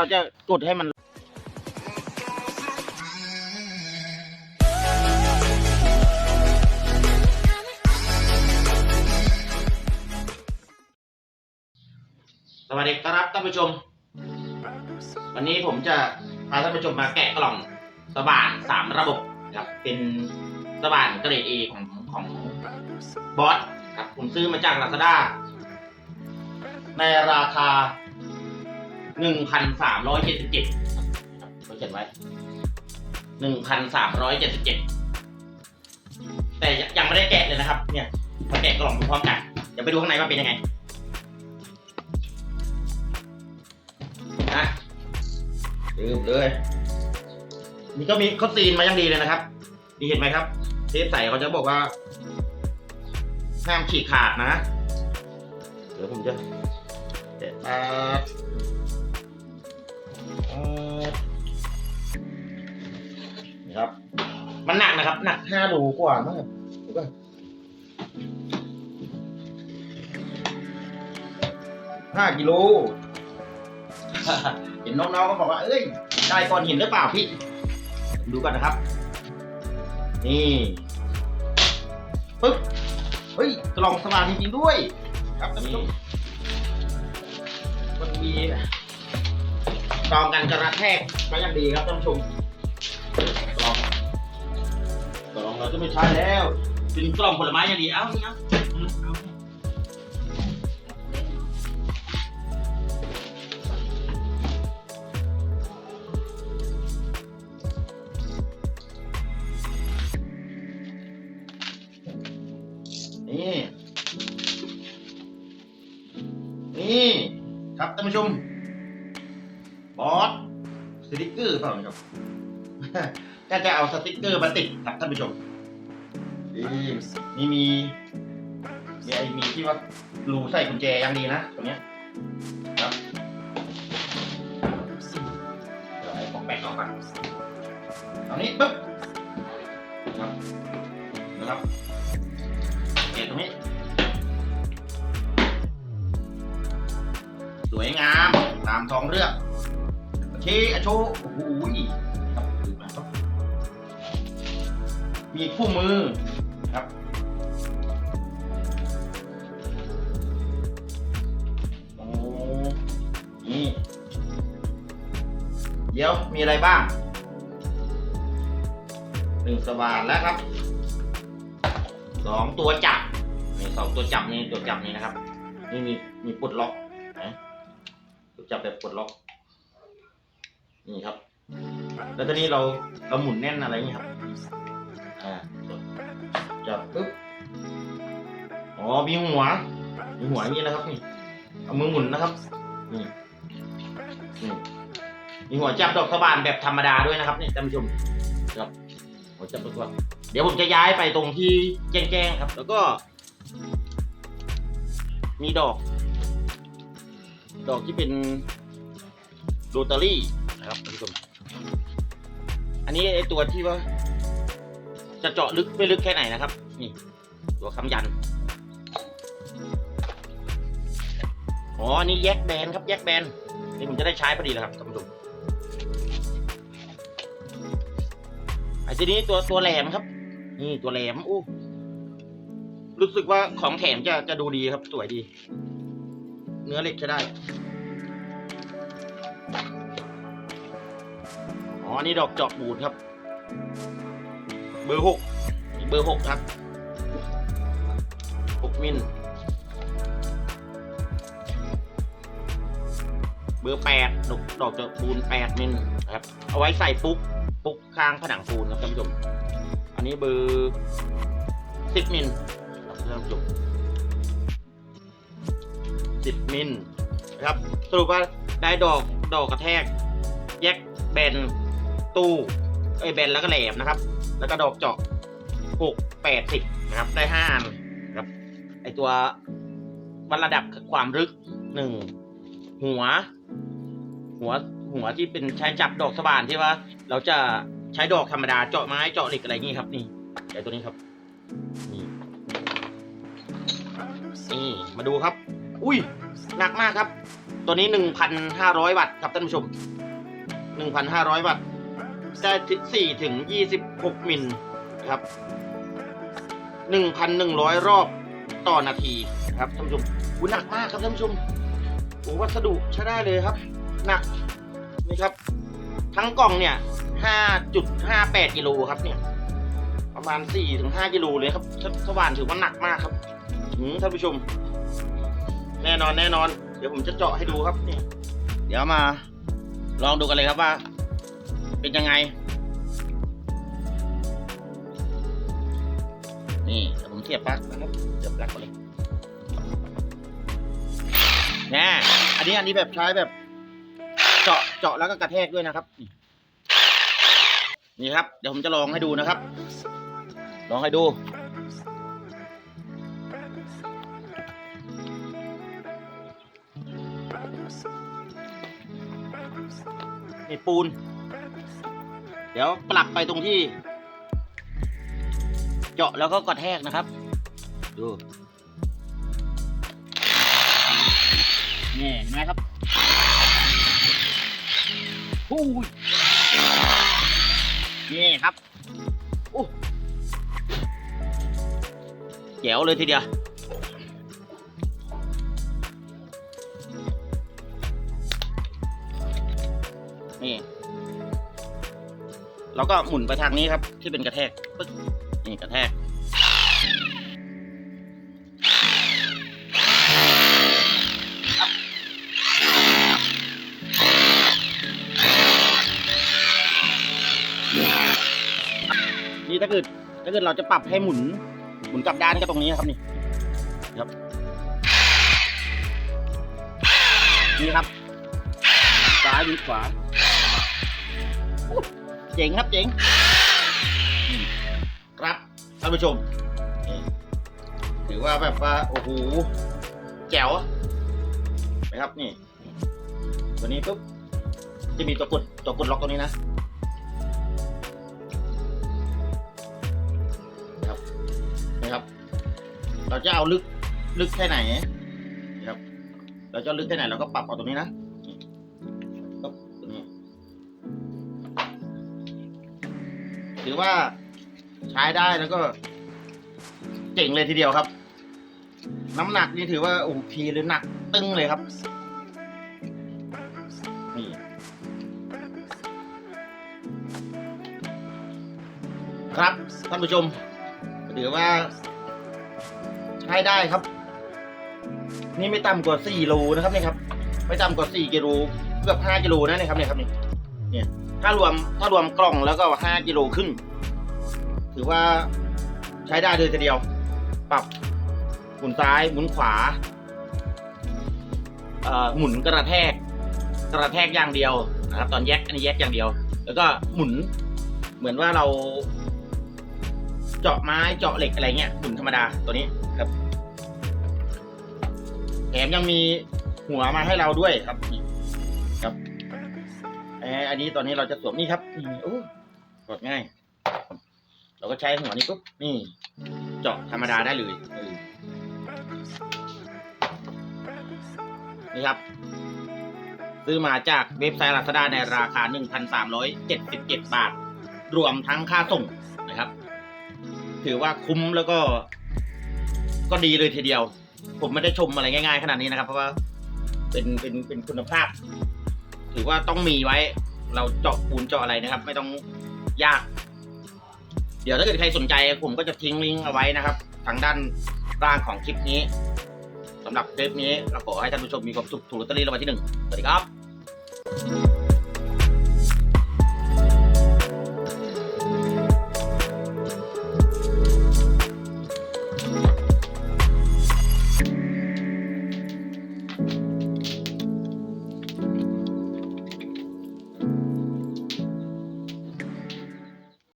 เราจะกดให้มันสวัสดีครับท่านผู้ชม วันนี้ผมจะพาท่านผู้ชมมาแกะกล่องสว่านสามระบบครับเป็นสว่านเกรดเอของของบอสครับผมซื้อมาจากลาซาด้าในราคา หนึ่งพันสามร้อยเจ็ดสิบเจ็ดเขาเขียนไว้หนึ่งพันสามร้อยเจ็ดสิบเจ็ดแต่ยังไม่ได้แกะเลยนะครับ เนี่ยมาแกะกล่องพร้อมกันเดี๋ยวไปดูข้างในว่าเป็นยังไงนะดื่มเลยนี่ก็มีเขาซีนมาย่างดีเลยนะครับนี่เห็นไหมครับเทปใส่เขาจะบอกว่าห้ามฉีกขาดนะ เดี๋ยวผมจะแกะอ่าอ่ ครับ มันหนักนะครับ หนักห้าโลกว่ามั้งครับดูก่อนห้ากิโล เห็นน้องๆก็บอกว่า เอ้ย ได้ก้อนหินหรือเปล่าพี่ ดูกันนะครับ นี่ปึ๊บ เฮ้ยกล่องสว่านจริงๆด้วย ครับท่านผู้ชมมันมีกรองกันกระแทกมาอย่างดีครับท่านผู้ชม เราจะไม่ใช้แล้วเป็นกล่องผลไม้อย่างดีเอ้านี่เอาเอานี่ นี่ ครับท่านผู้ชม บอสสติกเกอร์เปล่านะครับก็จะเอาสติกเกอร์มาติดครับท่านผู้ชม นี่นี่มีมีไอมีที่ว่ารูใส่กุญแจยังดีนะตรงเนี้ยครับเดี๋ยวไอ้ของแปะออกก่อนตรงนี้ปึ๊บครับนะครับเก็บตรงนี้ สวยงามตามท้องเรื่องเชอโชโอ้โหครับดูนะครับมีคู่มือ ครับโอ้นี่ เดี๋ยวมีอะไรบ้าง หนึ่งสว่านแล้วครับ สองตัวจับนี่สองตัวจับนี่ตัวจับนี่นะครับ นี่มีมีปลดล็อกนะตัวจับแบบปลดล็อก นี่ครับ แล้วตอนนี้เราเราหมุนแน่นอะไรอย่างนี้ครับ จับปึ๊บอ๋อมีหัวมีหัวอย่างนี้นะครับนี่เอามือหมุนนะครับนี่นี่มีหัวจับดอกสว่านแบบธรรมดาด้วยนะครับนี่ท่านผู้ชมครับหัวจับดอกสว่านเดี๋ยวผมจะย้ายไปตรงที่แจ้งๆครับ แล้วก็ มีดอก ดอกที่เป็นโรตารี่นะครับท่านผู้ชมอันนี้ไอตัวที่ว่า จะเจาะลึกไม่ลึกแค่ไหนนะครับ นี่ตัวคำยัน อ๋อ นี่แยกแบนครับ แยกแบน นี่ผมจะได้ใช้พอดีแล้วครับท่านผู้ชมไอ้ทีนี้ตัวตัวแหลมครับ นี่ตัวแหลมอู้รู้สึกว่าของแถมจะจะดูดีครับ สวยดี เนื้อเหล็กใช้ได้ อ๋อ นี่ดอกเจาะบูดครับ บอร์หกเบอร์หกครับหกมิลเบอร์แปดดอกดอกจะปูนแปดมิลนะครับ เอาไว้ใส่ปุ๊กปุ๊กข้างผนังปูนครับท่านผู้ชม อันนี้เบอร์สิบมิลครับท่านผู้ชมสิบมิลนะครับ สรุปว่าได้ดอกดอกกระแทก แยกแบนตู้ไอแบนแล้วก็แหลมนะครับ แล้วก็ดอกเจาะหกแปดสิบนะครับ ได้ห้าอันครับ ไอตัววัดระดับความลึกหนึ่งหัว หัวหัวที่เป็นใช้จับดอกสว่านที่ว่า เราจะใช้ดอกธรรมดาเจาะไม้เจาะเหล็กอะไรงนี้ครับ นี่ไอตัวนี้ครับนี่นี่มาดูครับ อุ้ยหนักมากครับ ตัวนี้หนึ่งพันห้าร้อยวัตต์ครับท่านผู้ชมหนึ่งพันห้าร้อยวัตต์ ได้สี่ถึงยี่สิบหกมิลนะครับหนึ่งพันหนึ่งร้อยรอบต่อนาทีครับท่านผู้ชมอุหนักมากครับท่านผู้ชมโอ้วัสดุใช้ได้เลยครับ หนักนี่ครับ ทั้งกล่องเนี่ยห้าจุดห้าแปดกิโลครับเนี่ย ประมาณสี่ถึงห้ากิโลเลยครับสสว่านถือว่าหนักมากครับท่านผู้ชม แน่นอนแน่นอน เดี๋ยวผมจะเจาะให้ดูครับเนี่ย เดี๋ยวมา ลองดูกันเลยครับว่า เป็นยังไง นี่เดี๋ยวผมเสียบปลั๊กนะครับเสียบปลั๊กก่อนเลยแน่อันนี้อันนี้แบบใช้แบบ เจาะเจาะแล้วก็กระแทกด้วยนะครับ นี่นี่ครับ เดี๋ยวผมจะลองให้ดูนะครับ ลองให้ดูนี่ปูน เดี๋ยวปรับไปตรงที่ เจาะแล้วก็กระแทกนะครับ ดู นี่เห็นไหมครับอู้ยนี่ครับอู้แจ๋วเลยทีเดียวนี่ เราก็หมุนไปทางนี้ครับ ที่เป็นกระแทกปึ๊กนี่กระแทก นี่ถ้าเกิดถ้าเกิดเราจะปรับให้หมุน หมุนกลับด้านก็ตรงนี้ครับนี่ครับนี่ครับซ้ายหรือขวา เจ๋งครับเจ๋งครับท่านผู้ชมถือว่าแบบว่าโอ้โหแจ๋วนะครับนี่ ตัวนี้ปุ๊บจะมีตัวกดตัวกดล็อกตัวนี้นะนะครับนะครับ เราจะเอาลึกลึกแค่ไหนนะครับ เราจะลึกแค่ไหนเราก็ปรับเอาตรงนี้นะ ถือว่าใช้ได้แล้วก็เจ๋งเลยทีเดียวครับ น้ำหนักนี่ถือว่าโอ้พีเลยหนักตึงเลยครับ นี่ครับท่านผู้ชมถือว่า ใช้ได้ครับ นี่ไม่ต่ำกว่า4โลนะครับนี่ครับ ไม่ต่ำกว่า4กิโลเกือบ5กิโลนะเนี่ยครับเนี่ยครับนี่เนี่ย ถ้ารวมถ้ารวมกล่องแล้วก็ 5 กิโลครึ่ง ถือว่าใช้ได้เลยทีเดียว ปรับหมุนซ้ายหมุนขวาเอ่อหมุนกระแทก กระแทกอย่างเดียวนะครับ ตอนแยกอันนี้แยกอย่างเดียว แล้วก็หมุนเหมือนว่าเรา เจาะไม้เจาะเหล็กอะไรเงี้ยหมุนธรรมดาตัวนี้ครับแถมยังมีหัวมาให้เราด้วยครับนี่ครับ เอออันนี้ตอนนี้เราจะสวมนี่ครับนี่โอ้กดง่าย เราก็ใช้หัวนี้ปุ๊บนี่ เจาะธรรมดาได้เลยนี่ครับ ซื้อมาจากเว็บไซต์ลาซาด้าในราคา 1,377 บาท รวมทั้งค่าส่งนะครับ ถือว่าคุ้มแล้วก็ ก็ดีเลยทีเดียว ผมไม่ได้ชมอะไรง่ายๆขนาดนี้นะครับ เพราะว่าเป็นเป็นเป็นคุณภาพ ถือว่าต้องมีไว้ เราเจาะปูนเจาะอะไรนะครับ ไม่ต้องยาก เดี๋ยวถ้าเกิดใครสนใจผมก็จะทิ้งลิงก์เอาไว้นะครับ ทางด้านล่างของคลิปนี้สำหรับคลิปนี้เราขอให้ท่านผู้ชมมีความสุขถูกลอตเตอรี่รางวัลที่หนึ่งสวัสดีครับ